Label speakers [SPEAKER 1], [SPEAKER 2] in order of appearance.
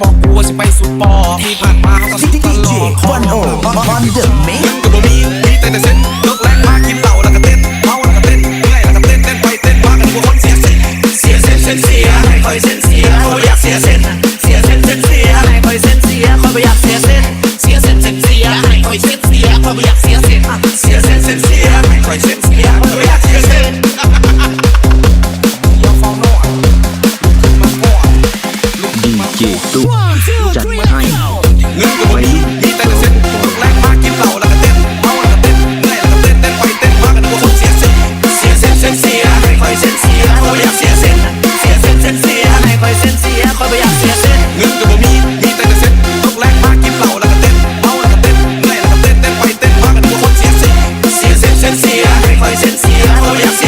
[SPEAKER 1] บอกกูว่าสิไปสุดปอที่ผ่านมาเขาก็สุดตลอดคอน
[SPEAKER 2] โอ้
[SPEAKER 1] คอนเด
[SPEAKER 3] อะเมนก็บ่
[SPEAKER 1] มีมีแต่แต่เส้นเลิกแรงมากินเหล้าแล้วก็เต้นเมาแล้วก็เต้นเมื่อยแล้วก็เต้นเต้นไปเต้นมากันกลัวคนเสียเส้นเสียเส้นเส้นเสียให้คอยเส้น sencilla, voy